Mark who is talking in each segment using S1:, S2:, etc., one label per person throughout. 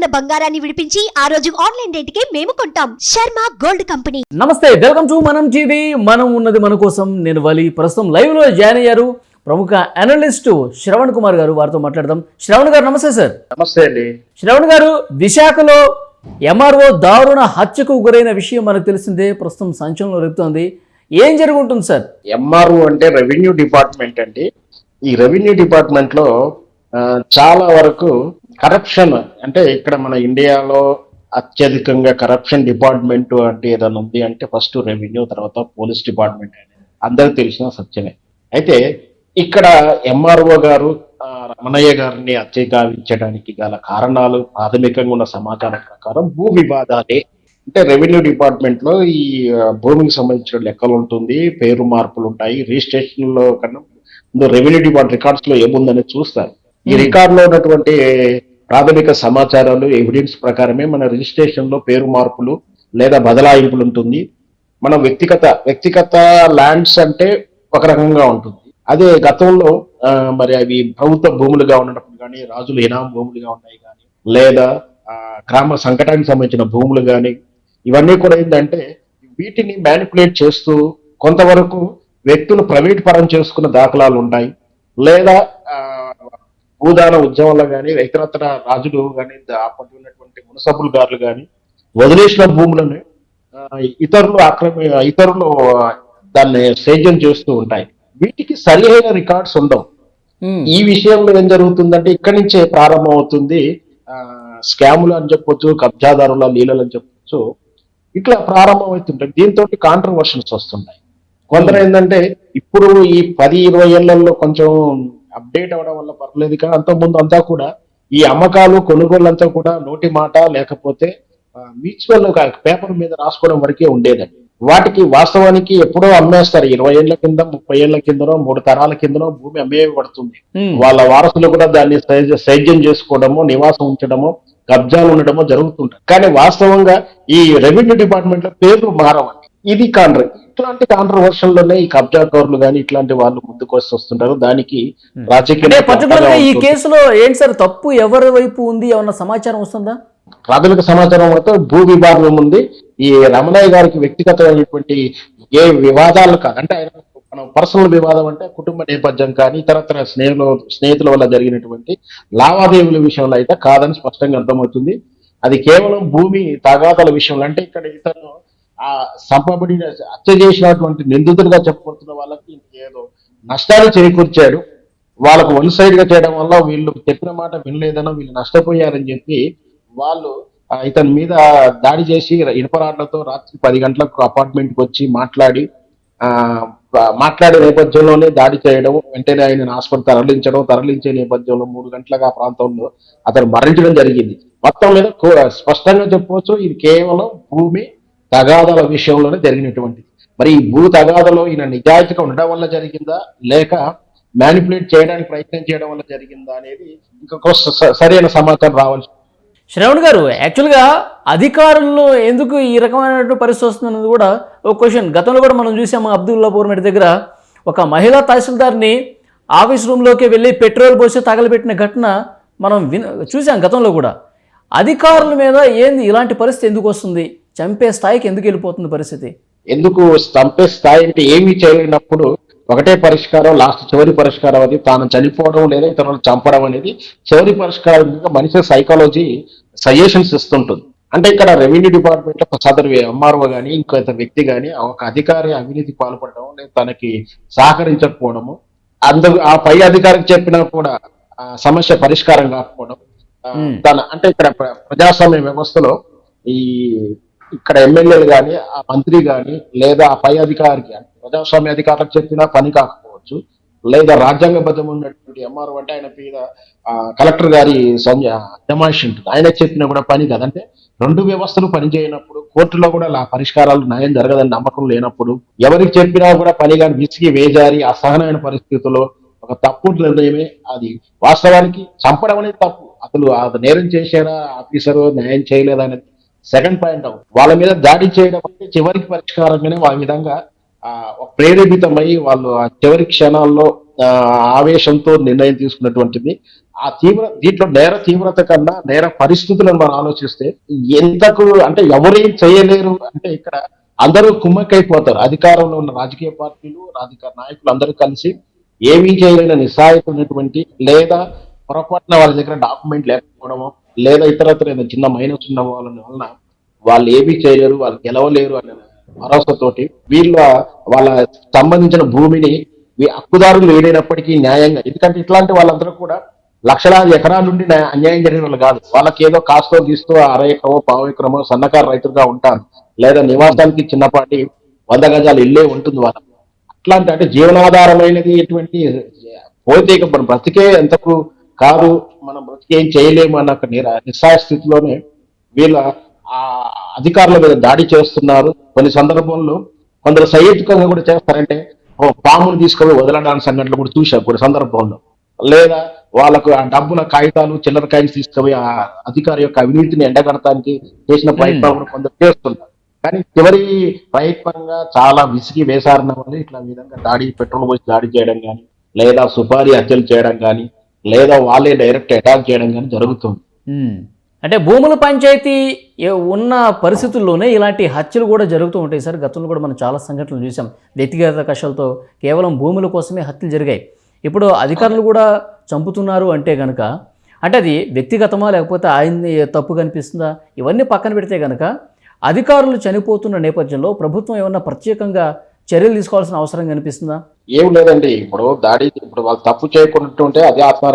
S1: ఉన్న బంగారాన్ని విడిపించి ఆ రోజు ఆన్లైన్ రేటుకే మేము కొంటాం. Sharma gold company.
S2: నమస్తే వెల్కమ్ టు మనం టీవీ. మనం ఉన్నది మన కోసం. నేను వలి. ప్రస్తుతం లైవ్లో జాయిన్ అయ్యారు ప్రముఖ అనలిస్ట్ శ్రవణ్ కుమార్ గారు. వారితో మాట్లాడదాం. శ్రవణ్ గారు నమస్తే సార్.
S3: నమస్తే అండి.
S2: శ్రవణ్ గారు విశాఖలో ఎంఆర్ఓ దారుణ హత్యకు గురైన విషయం మనకు తెలిసిందే. ప్రస్తుతం సంచలనం రేపుతోంది. ఏం జరుగుంటుంది సార్?
S3: ఎంఆర్ఓ అంటే రెవెన్యూ డిపార్ట్మెంట్ అండి. ఈ రెవెన్యూ డిపార్ట్మెంట్లో ఆ, చాలా వరకు కరప్షన్ అంటే ఇక్కడ మన ఇండియాలో అత్యధికంగా కరప్షన్ డిపార్ట్మెంట్ అంటే ఏదైనా ఉంది అంటే ఫస్ట్ రెవెన్యూ తర్వాత పోలీస్ డిపార్ట్మెంట్ అందరికి తెలిసిన సత్యమే. అయితే ఇక్కడ ఎంఆర్ఓ గారు రమణయ్య గారిని హత్య గావించడానికి గల కారణాలు ప్రాథమికంగా ఉన్న సమాచారం ప్రకారం భూ వివాదాలే. అంటే రెవెన్యూ డిపార్ట్మెంట్లో ఈ భూమికి సంబంధించిన లెక్కలు ఉంటుంది పేరు మార్పులు ఉంటాయి రిజిస్ట్రేషన్లో కన్నా ముందు రెవెన్యూ డిపార్ట్మెంట్ రికార్డ్స్లో ఏముందని చూస్తారు. ఈ రికార్డ్లో ఉన్నటువంటి ప్రాథమిక సమాచారాలు ఎవిడెన్స్ ప్రకారమే మన రిజిస్ట్రేషన్లో పేరు మార్పులు లేదా బదలాయింపులు ఉంటుంది. మన వ్యక్తిగత వ్యక్తిగత ల్యాండ్స్ అంటే ఒక రకంగా ఉంటుంది. అదే గతంలో మరి అవి ప్రభుత్వ భూములుగా ఉన్నప్పుడు కానీ రాజులు ఇనాం భూములుగా ఉన్నాయి కానీ లేదా గ్రామ సంకటానికి సంబంధించిన భూములు కానీ ఇవన్నీ కూడా ఏంటంటే వీటిని మ్యానిపులేట్ చేస్తూ కొంతవరకు వ్యక్తులు ప్రైవేట్ పరం చేసుకున్న దాఖలాలు ఉంటాయి లేదా భూదాన ఉద్యమంలో కానీ ఇతరత్ర రాజులు కానీ అప్పటి ఉన్నటువంటి మునసబుల్ గారులు కానీ వదిలేసిన భూములను ఇతరులు ఆక్రమి ఇతరులు దాన్ని సేద్యం చేస్తూ ఉంటాయి. వీటికి సరి అయిన రికార్డ్స్ ఉండవు. ఈ విషయంలో ఏం జరుగుతుందంటే ఇక్కడి నుంచే ప్రారంభం అవుతుంది. స్కాములు అని చెప్పొచ్చు కబ్జాదారుల లీలలు అని చెప్పొచ్చు. ఇట్లా ప్రారంభం అవుతుంటాయి. దీంతో కాంట్రవర్షన్స్ వస్తుంటాయి. కొందరు ఏంటంటే ఇప్పుడు ఈ పది ఇరవై ఏళ్ళలో కొంచెం అప్డేట్ అవ్వడం వల్ల పర్లేదు కానీ అంతకుముందు అంతా కూడా ఈ అమ్మకాలు కొనుగోలు అంతా కూడా నోటి మాట లేకపోతే మ్యూచువల్ పేపర్ మీద రాసుకోవడం వరకే ఉండేదండి. వాటికి వాస్తవానికి ఎప్పుడో అమ్మేస్తారు. ఇరవై ఏళ్ళ కింద ముప్పై ఏళ్ళ కిందనో మూడు తరాల కిందనో భూమి అమ్మేయబడుతుంది. వాళ్ళ వారసులు కూడా దాన్ని సైజ- సైద్యం చేసుకోవడము నివాసం ఉంచడము కబ్జాలు ఉండడము జరుగుతుంటాయి. కానీ వాస్తవంగా ఈ రెవెన్యూ డిపార్ట్మెంట్లో పేర్లు మారవండి. ఇది కాంట్ర ఇట్లాంటి కాంట్రవర్షన్లోనే ఈ కబ్జాకోర్లు కానీ ఇట్లాంటి వాళ్ళు ముందుకు వస్తూ వస్తుంటారు. దానికి రాజకీయ
S2: ఈ. కేసులో ఏంటి సార్? తప్పు ఎవరి వైపు ఉంది? ఏమన్నా సమాచారం వస్తుందా?
S3: ప్రాథమిక సమాచారం అయితే భూ విభాగం ఉంది. ఈ రమణయ్య గారికి వ్యక్తిగతమైనటువంటి ఏ వివాదాలు కాదు అంటే ఆయన మనం పర్సనల్ వివాదం అంటే కుటుంబ నేపథ్యం కానీ ఇతరత్ర స్నేహితుల స్నేహితుల వల్ల జరిగినటువంటి లావాదేవీల విషయంలో అయితే కాదని స్పష్టంగా అర్థమవుతుంది. అది కేవలం భూమి తగాదాల విషయంలో అంటే ఇక్కడ ఇతను ఆ సంపబడిన హత్య చేసినటువంటి నిందితుడిగా చెప్పబడుతున్న వాళ్ళకి ఏదో నష్టాలు చేకూర్చాడు. వాళ్ళకు వన్ సైడ్గా చేయడం వల్ల వీళ్ళు చెప్పిన మాట వినలేదనో వీళ్ళు నష్టపోయారని చెప్పి వాళ్ళు ఇతని మీద దాడి చేసి ఇనపరాడ్లతో రాత్రి పది గంటలకు అపార్ట్మెంట్కి వచ్చి మాట్లాడి మాట్లాడే నేపథ్యంలోనే దాడి చేయడం వెంటనే ఆయన హాస్పిటల్ తరలించడం తరలించే నేపథ్యంలో మూడు గంటలకు ఆ ప్రాంతంలో అతను మరణించడం జరిగింది. మొత్తం మీద స్పష్టంగా చెప్పవచ్చు ఇది కేవలం భూమి తగాదాల విషయంలోనే జరిగినటువంటిది. మరి ఈ భూ తగాదలో ఈయన నిజాయితీగా ఉండడం వల్ల జరిగిందా? లేక మ్యానిపులేట్ చేయడానికి ప్రయత్నం చేయడం వల్ల జరిగిందా అనేది ఇంకొక స- సరైన సమాచారం రావాల్సి
S2: శ్రవణ్ గారు యాక్చువల్గా అధికారుల్లో ఎందుకు ఈ రకమైనటువంటి పరిస్థితి వస్తుందన్నది కూడా ఒక క్వశ్చన్ గతంలో కూడా మనం చూసాము అబ్దుల్లాపూర్ మెట్ దగ్గర ఒక మహిళా తహసీల్దార్ని ఆఫీస్ రూమ్లోకి వెళ్ళి పెట్రోల్ పోసి తగలబెట్టిన ఘటన మనం విన్ చూసాం గతంలో కూడా. అధికారుల మీద ఏంది ఇలాంటి పరిస్థితి ఎందుకు వస్తుంది? చంపే స్థాయికి ఎందుకు వెళ్ళిపోతుంది పరిస్థితి?
S3: ఎందుకు చంపే స్థాయి అంటే ఏమీ చేయలేనప్పుడు ఒకటే పరిష్కారం లాస్ట్ చివరి పరిష్కారం అది. తాను చనిపోవడం లేదా ఇతరులను చంపడం అనేది చివరి పరిష్కారం మనిషి సైకాలజీ సజెషన్స్ ఇస్తుంటుంది. అంటే ఇక్కడ రెవెన్యూ డిపార్ట్మెంట్లో సదరు ఎంఆర్ఓ గానీ ఇంకో ఇతర వ్యక్తి గానీ ఒక అధికారి అవినీతి పాల్పడడం లేదా తనకి సహకరించకపోవడము అందరు ఆ పై అధికారికి చెప్పినా కూడా సమస్య పరిష్కారం కాకపోవడం. తన అంటే ఇక్కడ ప్ర- ప్రజాస్వామ్య వ్యవస్థలో ఈ ఇక్కడ ఎమ్మెల్యేలు గాని ఆ మంత్రి కానీ లేదా ఆ పై అధికారికి కానీ ప్రజాస్వామ్య అధికారులకు చెప్పినా పని కాకపోవచ్చు. లేదా రాజ్యాంగబద్ధం ఉన్నటువంటి ఎంఆర్ఓ అంటే ఆయన మీద ఆ, కలెక్టర్ గారి సంజ అజమాయిషి ఉంటుంది. ఆయన చెప్పినా కూడా పని కదంటే రెండు వ్యవస్థలు పనిచేయనప్పుడు కోర్టులో కూడా ఆ పరిష్కారాలు న్యాయం జరగదని నమ్మకం లేనప్పుడు ఎవరికి చెప్పినా కూడా పని కానీ విసిగి వేజారి అసహనమైన పరిస్థితుల్లో ఒక తప్పు నిర్ణయమే అది. వాస్తవానికి చంపడం అనేది తప్పు. అసలు అది నేరం చేశారా ఆఫీసర్ న్యాయం చేయలేదా అనేది సెకండ్ పాయింట్ అవుట్ వాళ్ళ మీద దాడి చేయడం అంటే చివరికి పరిష్కారంగానే ఆ విధంగా ఆ, ప్రేరేపితమై వాళ్ళు ఆ చివరి క్షణాల్లో ఆ, ఆవేశంతో నిర్ణయం తీసుకున్నటువంటిది. ఆ తీవ్ర దీంట్లో నేర తీవ్రత కన్నా నేర పరిస్థితులను మనం ఆలోచిస్తే ఎంతకు అంటే ఎవరేం చేయలేరు అంటే ఇక్కడ అందరూ కుమ్మక్కైపోతారు. అధికారంలో ఉన్న రాజకీయ పార్టీలు రాజకీయ నాయకులు అందరూ కలిసి ఏమీ చేయలేని నిస్సాయిత ఉన్నటువంటి లేదా పొరపాటున వాళ్ళ దగ్గర డాక్యుమెంట్ లేకపోవడము లేదా ఇతరత్ర ఏదైనా చిన్న మైనస్ ఉన్న వాళ్ళ వలన వాళ్ళు ఏమీ చేయలేరు వాళ్ళు గెలవలేరు అనే భరోసాతోటి వీళ్ళ వాళ్ళ సంబంధించిన భూమిని ఈ హక్కుదారులు ఏడైనప్పటికీ న్యాయంగా ఎందుకంటే ఇట్లాంటి వాళ్ళందరూ కూడా లక్షలాది ఎకరాల నుండి అన్యాయం జరిగిన వాళ్ళు కాదు. వాళ్ళకి ఏదో కాస్తో తీస్తూ అర ఎకరమో పావు ఎకరమో సన్నకారు రైతులుగా ఉంటారు. లేదా నివాసానికి చిన్నపాటి వంద గజాలు ఇల్లే ఉంటుంది వాళ్ళ అట్లాంటి అంటే జీవనాధారమైనది ఎటువంటి పోతే ఇక మన బ్రతికే ఎంతకు కాదు మనం బ్రతికేం ఏం చేయలేము అన్న ఒక నిరా నిస్సాయ స్థితిలోనే వీళ్ళ ఆ అధికారుల మీద దాడి చేస్తున్నారు. కొన్ని సందర్భంలో కొందరు సైనికంగా కూడా చేస్తారంటే ఓ పామును తీసుకొని వదలడానికి సంఘటనలు కూడా చూశాం కొన్ని సందర్భంలో. లేదా వాళ్ళకు ఆ డబ్బుల కాగితాలు చిల్లర కాయిన్స్ తీసుకుపోయి ఆ అధికారి యొక్క అవినీతిని ఎండగడటానికి చేసిన ప్రయత్నాలు కూడా కొందరు చేస్తున్నారు. కానీ చివరి ప్రయత్నంగా చాలా విసిగి వేసారన్న వాళ్ళు ఇట్లా విధంగా దాడి పెట్రోల్ పోసి దాడి చేయడం కానీ లేదా సుపారీ హత్యలు చేయడం కానీ లేదా వాళ్ళే డైరెక్ట్ అటాక్ చేయడం కానీ జరుగుతుంది.
S2: అంటే భూముల పంచాయతీ ఏ- ఉన్న పరిస్థితుల్లోనే ఇలాంటి హత్యలు కూడా జరుగుతూ ఉంటాయి సార్. గతంలో కూడా మనం చాలా సంఘటనలు చూసాం. వ్యక్తిగత కషాలతో కేవలం భూముల కోసమే హత్యలు జరిగాయి. ఇప్పుడు అధికారులు కూడా చంపుతున్నారు అంటే కనుక అంటే అది వ్యక్తిగతమా లేకపోతే ఆయన్ని తప్పు కనిపిస్తుందా? ఇవన్నీ పక్కన పెడితే కనుక అధికారులు చనిపోతున్న నేపథ్యంలో ప్రభుత్వం ఏమన్నా ప్రత్యేకంగా చర్యలు తీసుకోవాల్సిన అవసరం కనిపిస్తుందా?
S3: ఏం లేదండి. ఇప్పుడు దాడి ఇప్పుడు వాళ్ళు తప్పు చేయకుండా ఉంటే అదే ఆత్మ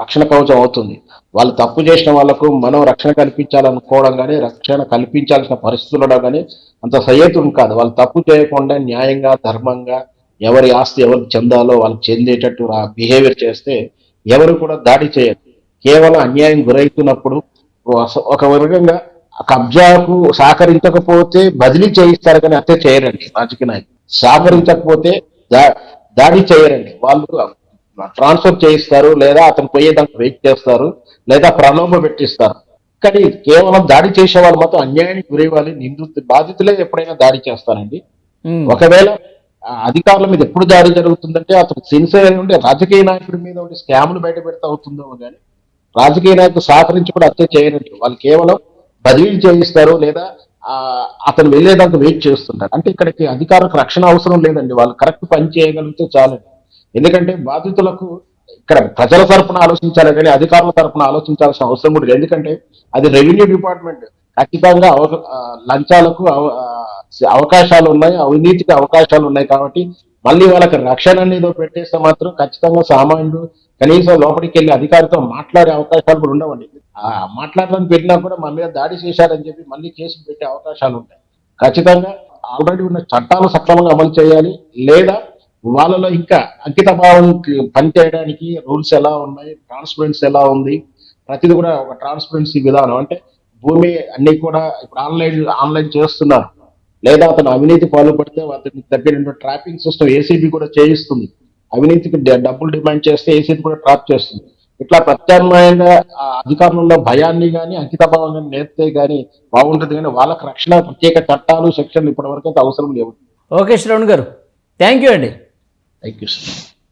S3: రక్షణ కవచం అవుతుంది. వాళ్ళు తప్పు చేసిన వాళ్ళకు మనం రక్షణ కల్పించాలనుకోవడం కానీ రక్షణ కల్పించాల్సిన పరిస్థితుల్లో కానీ అంత సయ్యతుడు కాదు. వాళ్ళు తప్పు చేయకుండా న్యాయంగా ధర్మంగా ఎవరి ఆస్తి ఎవరికి చెందాలో వాళ్ళకి చెందేటట్టు బిహేవియర్ చేస్తే ఎవరు కూడా దాడి చేయరు. కేవలం అన్యాయం గురవుతున్నప్పుడు ఒక- వర్గంగా కబ్జాకు సహకరించకపోతే బదిలీ చేయిస్తారు కానీ అంతే చేయరండి రాజకీయ నాయకులు. సహకరించకపోతే దా- దాడి చేయరండి. వాళ్ళు ట్రాన్స్ఫర్ చేయిస్తారు లేదా అతను పోయేదానికి వెయిట్ చేస్తారు లేదా ప్రలోభ పెట్టిస్తారు. కానీ కేవలం దాడి చేసే వాళ్ళు మాత్రం అన్యాయానికి గురవ్వాలి నిందితు బాధితులే ఎప్పుడైనా దాడి చేస్తారండి. ఒకవేళ అధికారుల మీద ఎప్పుడు దాడి జరుగుతుందంటే అతను సిన్సియర్ ఉండే రాజకీయ నాయకుడి మీద ఉండే స్కాములు బయట పెడతా అవుతుందో కానీ రాజకీయ నాయకులు సహకరించి కూడా హత్య చేయనట్టు వాళ్ళు కేవలం బదిలీ చేయిస్తారు లేదా అతను వెళ్ళేదాకా వెయిట్ చేస్తుంటారు అంటే ఇక్కడికి అధికారులకు రక్షణ అవసరం లేదండి. వాళ్ళు కరెక్ట్ పని చేయగలిగితే చాలండి ఎందుకంటే బాధితులకు ఇక్కడ ప్రజల తరపున ఆలోచించాలి కానీ అధికారుల తరపున ఆలోచించాల్సిన అవసరం కూడా లేదు. ఎందుకంటే అది రెవెన్యూ డిపార్ట్మెంట్. ఖచ్చితంగా అవ- లంచాలకు అవ- అవకాశాలు ఉన్నాయి. అవినీతికి అవకాశాలు ఉన్నాయి కాబట్టి మళ్ళీ వాళ్ళకి రక్షణ అనేది పెట్టేస్తే మాత్రం ఖచ్చితంగా సామాన్యుడు కనీసం లోపలికి వెళ్ళి అధికారితో మాట్లాడే అవకాశాలు కూడా ఉండవండి. మాట్లాడడానికి వెళ్ళినా కూడా మా మీద దాడి చేశారని చెప్పి మళ్ళీ కేసు పెట్టే అవకాశాలు ఉంటాయి. ఖచ్చితంగా ఆల్రెడీ ఉన్న చట్టాలు సక్రమంగా అమలు చేయాలి. లేదా వాళ్ళలో ఇంకా అంకిత భావం పనిచేయడానికి రూల్స్ ఎలా ఉన్నాయి ట్రాన్స్పరెన్సీ ఎలా ఉంది ప్రతిది కూడా ఒక ట్రాన్స్పరెన్సీ విధానం. అంటే భూమి అన్ని కూడా ఇప్పుడు ఆన్లైన్ ఆన్లైన్ చేస్తున్నారు. లేదా అతను అవినీతి పాల్పడితే అతనికి తగ్గిన ట్రాపింగ్ సిస్టమ్ ఏసీబీ కూడా చేయిస్తుంది. అవినీతికి డబ్బులు డిమాండ్ చేస్తే ఏసీబీ కూడా ట్రాప్ చేస్తుంది. ఇట్లా ప్రత్యామ్నాయంగా ఆ అధికారులలో భయాన్ని కానీ అంకిత భావాన్ని నేర్పితే కానీ బాగుంటుంది కానీ వాళ్ళకి రక్షణ ప్రత్యేక చట్టాలు సెక్షన్లు ఇప్పటి వరకు అయితే అవసరం లేవు.
S2: ఓకే శ్రవణ్ గారు. థ్యాంక్ యూ అండి.
S3: Thank you sir.